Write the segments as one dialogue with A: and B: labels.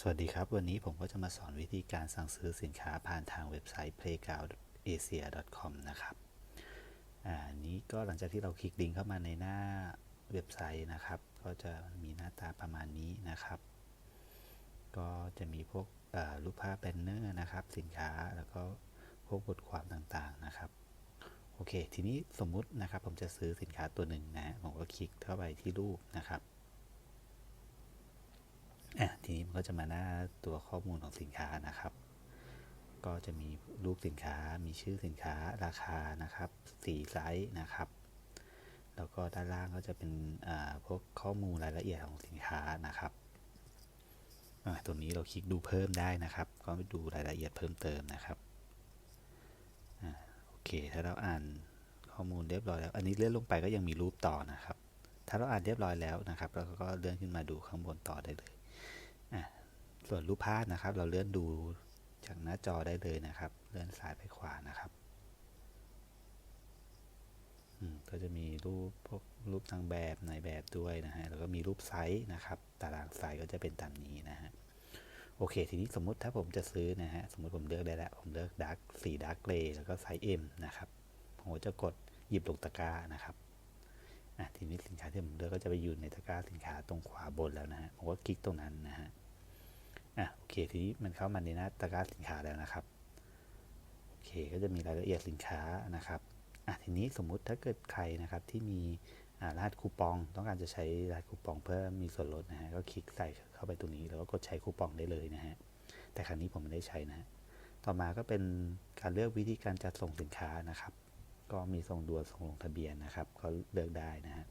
A: สวัสดีครับ วันนี้ผมก็จะมาสอนวิธีการสั่งซื้อสินค้าผ่านทางเว็บไซต์ playgroundasia.com นะครับอ่านี้ก็หลังจากที่เราคลิกลิงก์เข้ามาในหน้าเว็บไซต์นะครับ ก็จะมีหน้าตาประมาณนี้นะครับ ก็จะมีพวกรูปภาพแบนเนอร์นะครับ สินค้าแล้วก็พวกบทความต่างๆนะครับโอเค ทีนี้สมมุตินะครับผมจะซื้อสินค้าตัวหนึ่งนะ ผมก็คลิกเข้าไปที่รูปนะครับ ทีนี้มันก็จะมาหน้าตัวข้อมูลของสินค้านะครับ ก็จะมีรูปสินค้า มีชื่อสินค้า ราคานะครับสีไซส์นะครับ แล้วก็ด้านล่างก็จะเป็นพวกข้อมูลรายละเอียดของสินค้านะครับตรงนี้เราคลิกดูเพิ่มได้นะครับ ก็ไปดูรายละเอียดเพิ่มเติมนะครับอโอเค ถ้าเราอ่านข้อมูลเรียบร้อยแล้ว อันนี้เลื่อนลงไปก็ยังมีรูปต่อนะครับ ถ้าเราอ่านเรียบร้อยแล้วนะครับ เราก็เลื่อนขึ้นมาดูข้างบนต่อได้เลย ส่วนรูปภาพนะครับ เราเลื่อนดูจากหน้าจอได้เลยนะครับ เลื่อนซ้ายไปขวานะครับก็จะมีรูปพวกรูปนางแบบในแบบด้วยนะฮะแล้วก็มีรูปไซส์นะครับ ตารางไซส์ก็จะเป็นตามนี้นะฮะโอเค ทีนี้สมมุติถ้าผมจะซื้อนะฮะสมมติผมเลือกได้แล้ว ผมเลือกดาร์กสีดาร์กเกรย์แล้วก็ไซส์ M นะครับผมจะกดหยิบลงตะกร้านะครับทีนี้สินค้าที่ผมเลือกก็จะไปอยู่ในตะกร้าสินค้าตรงขวาบนแล้วนะฮะผมก็คลิกตรงนั้นนะฮะ อะโอเคทีนี้มันเข้ามาในหน้าตะกร้าสินค้าแล้วนะครับโอเคก็จะมีรายละเอียดสินค้านะครับอะทีนี้สมมุติถ้าเกิดใครนะครับที่มีรหัสคูปอง ต้องการจะใช้รหัสคูปองเพื่อมีส่วนลดนะฮะก็คลิกใส่เข้าไปตรงนี้แล้วก็กดใช้คูปองได้เลยนะฮะแต่ครั้งนี้ผมไม่ได้ใช้นะฮะต่อมาก็เป็นการเลือกวิธีการจัดส่งสินค้านะครับ ก็มีส่งด่วนส่งลงทะเบียนนะครับ ก็เลือกได้นะฮะ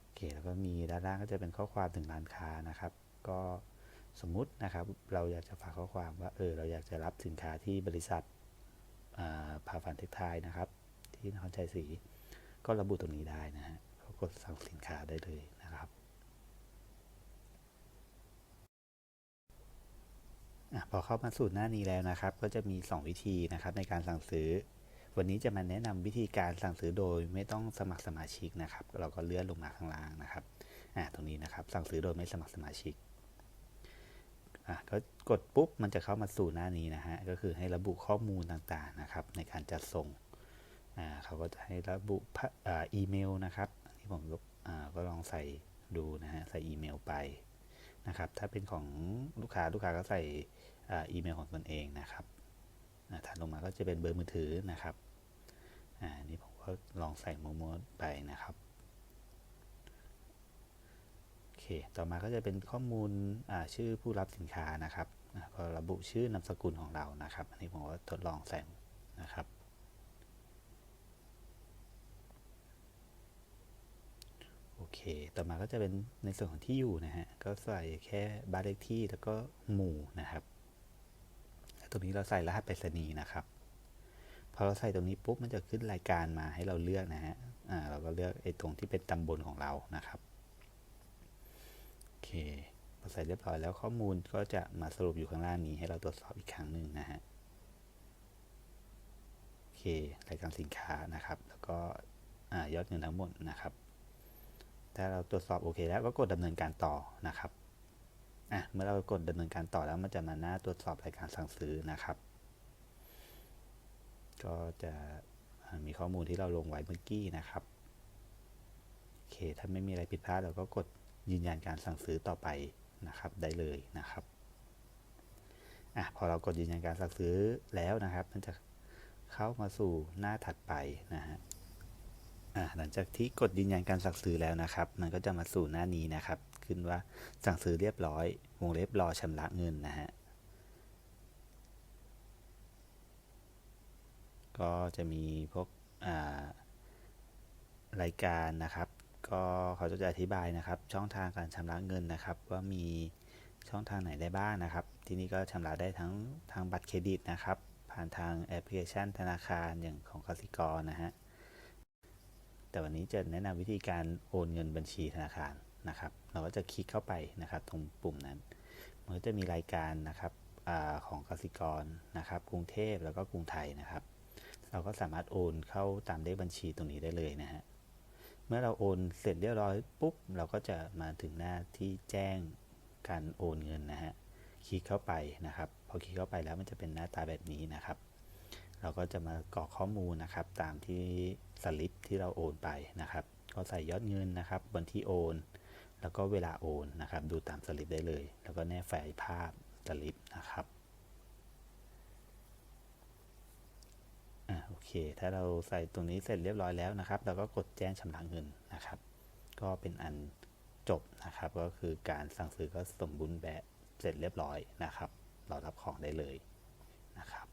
A: โอเคแล้วก็มีด้านล่างก็จะเป็นข้อความถึงร้านค้านะครับ ก็ สมมุตินะครับเราอยากจะฝากข้อความว่าเออเราอยากจะรับสินค้าที่บริษัทพาฟันเทคไทยนะครับ ที่นครชัยศรีก็ระบุตรงนี้ได้นะฮะก็กดสั่งสินค้าได้เลยนะครับอพอเข้ามาสู่หน้านี้แล้วนะครับ ก็จะมี 2 วิธีนะครับในการสั่งซื้อ วันนี้จะมาแนะนำวิธีการสั่งซื้อโดยไม่ต้องสมัครสมาชิกนะครับ เราก็เลื่อนลงมาข้างล่างนะครับอ่าตรงนี้นะครับ สั่งซื้อโดยไม่สมัครสมาชิก อะก็กดปุ๊บมันจะเข้ามาสู่หน้านี้นะฮะ ก็คือให้ระบุข้อมูลต่างๆนะครับในการจัดส่งอ่าเขาก็จะให้ระบุอ่าอีเมลนะครับอันนี้ผมก็อ่าก็ลองใส่ดูนะฮะใส่อีเมลไปนะครับ ถ้าเป็นของลูกค้าลูกค้าก็ใส่อ่าอีเมลของตนเองนะครับอ่าถัดลงมาก็จะเป็นเบอร์มือถือนะครับอ่านี่ผมก็ลองใส่มัวๆไปนะครับ โอ เค ต่อมาก็จะเป็นข้อมูลชื่อผู้รับสินค้านะครับก็ระบุชื่อนามสกุลของเรานะครับ อันนี้ผมก็ทดลองใส่นะครับ โอเค ต่อมาก็จะเป็นในส่วนของที่อยู่นะฮะ ก็ใส่แค่บ้านเลขที่แล้วก็หมู่นะครับ ตรงนี้เราใส่รหัสไปรษณีย์นะครับ พอเราใส่ตรงนี้ปุ๊บมันจะขึ้นรายการมาให้เราเลือกนะฮะ อ่า เราก็เลือกไอ้ตรงที่เป็นตำบลของเรานะครับ เคพอใส่เรียบร้อยแล้วข้อมูลก็จะมาสรุปอยู่ข้างล่างนี้ให้เราตรวจสอบอีกครั้งหนึ่งนะฮะโอเครายการสินค้านะครับ แล้วก็ยอดเงินทั้งหมดนะครับ ถ้าเราตรวจสอบโอเค แล้วก็กดดำเนินการต่อนะครับอะเมื่อเรากดดำเนินการต่อแล้วมันจะมาหน้าตรวจสอบรายการสั่งซื้อนะครับ ก็จะมีข้อมูลที่เราลงไว้เมื่อกี้นะครับโอเค ถ้าไม่มีอะไรผิดพลาดเราก็กด ยืนยันการสั่งซื้อต่อไปนะครับได้เลยนะครับอะพอเรากดยืนยันการสั่งซื้อแล้วนะครับ มันจะเข้ามาสู่หน้าถัดไปนะฮะอะหลังจากที่กดยืนยันการสั่งซื้อแล้วนะครับ มันก็จะมาสู่หน้านี้นะครับ ขึ้นว่าสั่งซื้อเรียบร้อยวงเล็บรอชำระเงินนะฮะก็จะมีพวกรายการนะครับ ก็เขาจะอธิบายนะครับ ช่องทางการชำระเงินนะครับ ว่ามีช่องทางไหนได้บ้างนะครับ ที่นี่ก็ชำระได้ทั้งทางบัตรเครดิตนะครับ ผ่านทางแอปพลิเคชันธนาคารอย่างของกสิกรนะฮะแต่วันนี้จะแนะนำวิธีการโอนเงินบัญชีธนาคารนะครับ เราก็จะคลิกเข้าไปนะครับ ตรงปุ่มนั้นมันก็จะมีรายการนะครับอของกสิกรนะครับ กรุงเทพแล้วก็กรุงไทยนะครับ เราก็สามารถโอนเข้าตามเลขบัญชีตรงนี้ได้เลยนะฮะ เมื่อเราโอนเสร็จเรียบร้อยปุ๊บ เราก็จะมาถึงหน้าที่แจ้งการโอนเงินนะฮะ คลิกเข้าไปนะครับ พอคลิกเข้าไปแล้วมันจะเป็นหน้าตาแบบนี้นะครับ เราก็จะมากรอกข้อมูลนะครับ ตามที่สลิปที่เราโอนไปนะครับ ก็ใส่ยอดเงินนะครับ วันที่โอน แล้วก็เวลาโอนนะครับ ดูตามสลิปได้เลย แล้วก็แนบไฟล์ภาพสลิปนะครับ อ่าโอ เค ถ้าเราใส่ตรงนี้เสร็จเรียบร้อยแล้วนะครับ เราก็กดแจ้งชำระเงินนะครับ ก็เป็นอันจบนะครับ ก็คือการสั่งซื้อก็สมบูรณ์แบบเสร็จเรียบร้อยนะครับ เรารับของได้เลยนะครับ